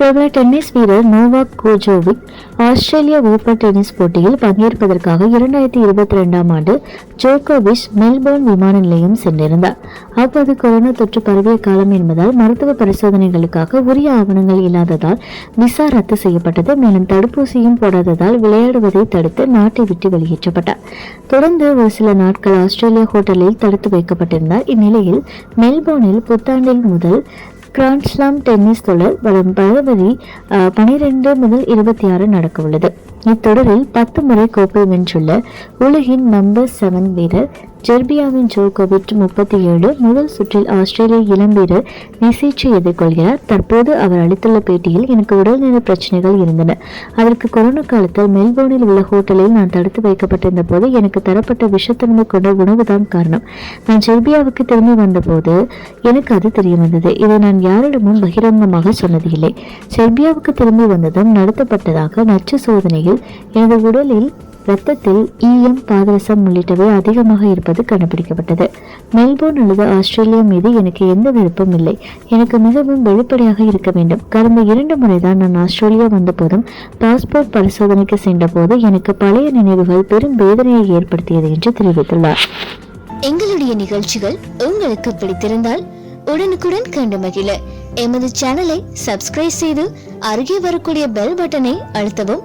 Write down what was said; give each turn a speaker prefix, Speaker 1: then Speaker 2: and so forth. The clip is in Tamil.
Speaker 1: பிரபல டென்னிஸ் வீரர் நோவாக் கோஜோவிக் ஆஸ்திரேலிய ஓபன் டென்னிஸ் போட்டியில் பங்கேற்பதற்காக இரண்டாயிரத்தி இருபத்தி ரெண்டாம் ஆண்டு ஜோகோவிச் மெல்போர்ன் விமான நிலையம் சென்றிருந்தார். அப்போது கொரோனா தொற்று பரவிய காலம் என்பதால் மருத்துவ பரிசோதனைகளுக்காக உரிய ஆவணங்கள் இல்லாததால் விசா ரத்து செய்யப்பட்டது. மேலும் தடுப்பூசியும் போடாததால் விளையாடுவதை தடுத்து நாட்டை விட்டு வெளியேற்றப்பட்டார். தொடர்ந்து ஒரு சில நாட்கள் ஆஸ்திரேலிய ஹோட்டலில் தடுத்து வைக்கப்பட்டிருந்தார். இந்நிலையில் மெல்போர்னில் புத்தாண்டில் முதல் கிராண்ட்ஸ்லாம் டென்னிஸ் தொடர் வரும் பரவரி பனிரெண்டு முதல் இருபத்தி ஆறு நடக்க உள்ளது இத்தொடரில் பத்து முறை கோப்பை வென்றுள்ள உலகின் நம்பர் செவன் வீரர் ஜெர்பியாவின் ஜோகோவிச் முப்பத்தி ஏழு முதல் சுற்றில் ஆஸ்திரேலிய இளம் வீரர் நிசீச்சை எதிர்கொள்கிறார். தற்போது அவர் அளித்துள்ள பேட்டியில் எனக்கு உடல்நல பிரச்சனைகள் இருந்தன. அதற்கு கொரோனா காலத்தில் மெல்போர்னில் உள்ள ஹோட்டலில் நான் தடுத்து வைக்கப்பட்டிருந்த போது எனக்கு தரப்பட்ட விஷத்தன்மை கொண்ட உணவுதான் காரணம். நான் ஜெர்பியாவுக்கு திரும்பி வந்தபோது எனக்கு அது தெரிய வந்தது. இதை நான் யாரிடமும் பகிரங்கமாக சொன்னது இல்லை செர்பியாவுக்கு திரும்பி வந்ததும் நடத்தப்பட்டதாக நச்சு சோதனையில் எனது உடலில் இரத்தத்தில் ஈயம் பாதரசம் உள்ளிட்டவை அதிகமாக இருப்பது கண்டுபிடிக்கப்பட்டது. மெல்போர்ன் அல்லது ஆஸ்திரேலியா மீது எனக்கு எந்த விருப்பம் இல்லை. எனக்கு மிகவும் வெளிப்படையாக இருக்க வேண்டும். கடந்த இரண்டு முறைதான் நான் ஆஸ்திரேலியா வந்தபோதும் பாஸ்போர்ட் பரிசோதனைக்கு சென்றபோது எனக்கு பழைய நினைவுகள் பெரும் வேதனையை ஏற்படுத்தியது என்று தெரிவித்துள்ளார்.
Speaker 2: எங்களுடைய நிகழ்ச்சிகள் உங்களுக்கு பிடித்திருந்தால் உடனுக்குடன் கண்டு மகிழ. எமது சேனலை சப்ஸ்கிரைப் செய்து அருகே வரக்கூடிய பெல் பட்டனை அழுத்தவும்